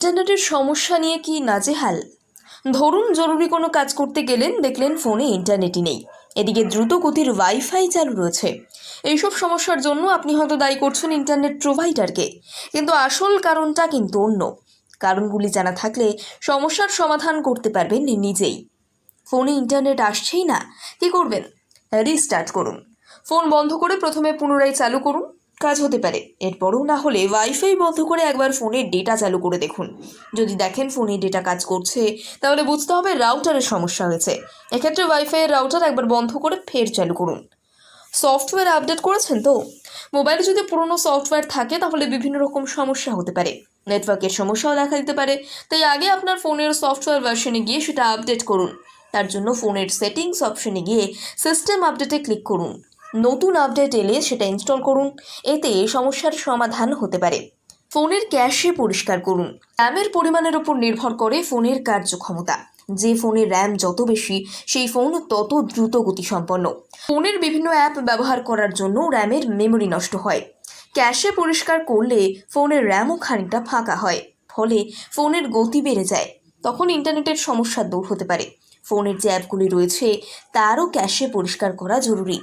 ইন্টারনেটের সমস্যা নিয়ে কি নাজেহাল? ধরুন জরুরি কোনো কাজ করতে গেলেন, দেখলেন ফোনে ইন্টারনেটই নেই। এদিকে দ্রুত গতির ওয়াইফাই চালু রয়েছে। এইসব সমস্যার জন্য আপনি হয়তো দায়ী করছেন ইন্টারনেট প্রোভাইডারকে। কিন্তু আসল কারণটা কিন্তু অন্য। কারণগুলি জানা থাকলে সমস্যার সমাধান করতে পারবেন নিজেই। ফোনে ইন্টারনেট আসছেই না, কি করবেন? রিস্টার্ট করুন। ফোন বন্ধ করে প্রথমে পুনরায় চালু করুন। কাজ হতে পারে। এরপরও না হলে ওয়াইফাই বন্ধ করে একবার ফোনের ডেটা চালু করে দেখুন। যদি দেখেন ফোনে ডেটা কাজ করছে, তাহলে বুঝতে হবে রাউটারের সমস্যা হয়েছে। এক্ষেত্রে ওয়াইফাইয়ের রাউটার একবার বন্ধ করে ফের চালু করুন। সফটওয়্যার আপডেট করেছেন তো? মোবাইলে যদি পুরনো সফটওয়্যার থাকে, তাহলে বিভিন্ন রকম সমস্যা হতে পারে। নেটওয়ার্কের সমস্যাও দেখা দিতে পারে। তাই আগে আপনার ফোনের সফটওয়্যার ভার্সনে গিয়ে সেটা আপডেট করুন। তার জন্য ফোনের সেটিংস অপশনে গিয়ে সিস্টেম আপডেটে ক্লিক করুন। নতুন আপডেট এলে সেটা ইনস্টল করুন। এতে সমস্যার সমাধান হতে পারে। ফোনের ক্যাশে পরিষ্কার করুন। র্যামের পরিমাণের উপর নির্ভর করে ফোনের কার্যক্ষমতা। যে ফোনের র্যাম যত বেশি, সেই ফোন তত দ্রুত গতিসম্পন্ন। ফোনের বিভিন্ন অ্যাপ ব্যবহার করার জন্য র্যামের মেমরি নষ্ট হয়। ক্যাশে পরিষ্কার করলে ফোনের র্যামও খানিকটা ফাঁকা হয়। ফলে ফোনের গতি বেড়ে যায়। তখন ইন্টারনেটের সমস্যা দূর হতে পারে। ফোনের যে অ্যাপগুলি রয়েছে, তারও ক্যাশে পরিষ্কার করা জরুরি।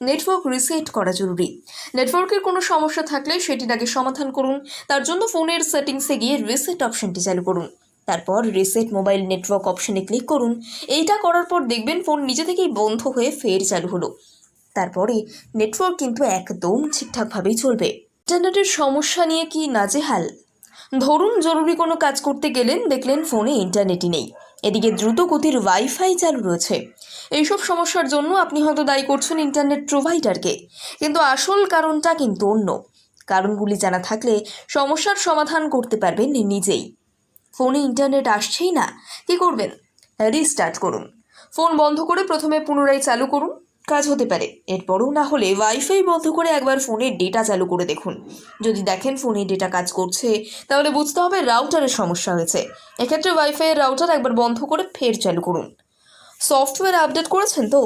নেটওয়ার্ক রিসেট করা জরুরি। নেটওয়ার্কের কোনো সমস্যা থাকলে সেটির আগে সমাধান করুন। তার জন্য ফোনের সেটিংসে গিয়ে রিসেট অপশনটি চালু করুন। তারপর রিসেট মোবাইল নেটওয়ার্ক অপশনে ক্লিক করুন। এইটা করার পর দেখবেন ফোন নিজে থেকেই বন্ধ হয়ে ফের চালু হলো। তারপরে নেটওয়ার্ক কিন্তু একদম ঠিকঠাকভাবেই চলবে। ইন্টারনেটের সমস্যা নিয়ে কি নাজেহাল? ধরুন জরুরি কোনো কাজ করতে গেলেন, দেখলেন ফোনে ইন্টারনেটই নেই। এদিকে দ্রুত গতির ওয়াইফাই চালু রয়েছে। এইসব সমস্যার জন্য আপনি হয়তো দায়ী করছেন ইন্টারনেট প্রোভাইডারকে কিন্তু আসল কারণটা কিন্তু অন্য। কারণগুলি জানা থাকলে সমস্যার সমাধান করতে পারবেন নিজেই। ফোনে ইন্টারনেট আসছেই না, কি করবেন? রিস্টার্ট করুন। ফোন বন্ধ করে প্রথমে পুনরায় চালু করুন। কাজ হতে পারে। এরপরও না হলে ওয়াইফাই বন্ধ করে একবার ফোনের ডেটা চালু করে দেখুন। যদি দেখেন ফোনে ডেটা কাজ করছে, তাহলে বুঝতে হবে রাউটারের সমস্যা হয়েছে। এক্ষেত্রে ওয়াইফাইয়ের রাউটার একবার বন্ধ করে ফের চালু করুন। সফটওয়্যার আপডেট করেছেন তো?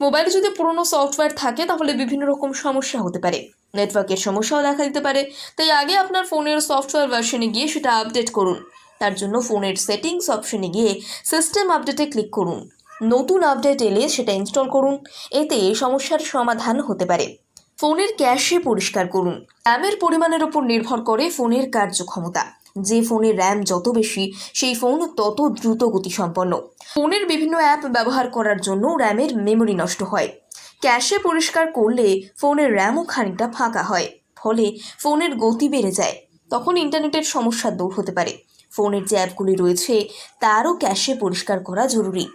মোবাইলে যদি পুরনো সফটওয়্যার থাকে, তাহলে বিভিন্ন রকম সমস্যা হতে পারে। নেটওয়ার্কের সমস্যাও দেখা দিতে পারে। তাই আগে আপনার ফোনের সফটওয়্যার ভার্সনে গিয়ে সেটা আপডেট করুন। তার জন্য ফোনের সেটিংস অপশনে গিয়ে সিস্টেম আপডেটে ক্লিক করুন। নতুন আপডেট এলে সেটা ইনস্টল করুন। এতে সমস্যার সমাধান হতে পারে। ফোনের ক্যাশে পরিষ্কার করুন। র্যামের পরিমাণের উপর নির্ভর করে ফোনের কার্যক্ষমতা। যে ফোনের র্যাম যত বেশি, সেই ফোন তত দ্রুত গতিসম্পন্ন। ফোনের বিভিন্ন অ্যাপ ব্যবহার করার জন্য র্যামের মেমরি নষ্ট হয়। ক্যাশে পরিষ্কার করলে ফোনের র্যামও খানিকটা ফাঁকা হয়। ফলে ফোনের গতি বেড়ে যায়। তখন ইন্টারনেটের সমস্যা দূর হতে পারে। ফোনের যে অ্যাপগুলি রয়েছে, তারও ক্যাশে পরিষ্কার করা জরুরি।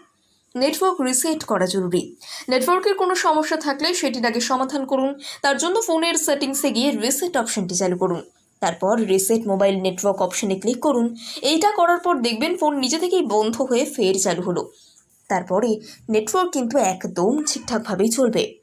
নেটওয়ার্ক রিসেট করা জরুরি। নেটওয়ার্কের কোনো সমস্যা থাকলে সেটির আগে সমাধান করুন। তার জন্য ফোনের সেটিংসে গিয়ে রিসেট অপশনটি চালু করুন। তারপর রিসেট মোবাইল নেটওয়ার্ক অপশনে ক্লিক করুন। এইটা করার পর দেখবেন ফোন নিজে থেকেই বন্ধ হয়ে ফের চালু হলো। তারপরে নেটওয়ার্ক কিন্তু একদম ঠিকঠাকভাবেই চলবে।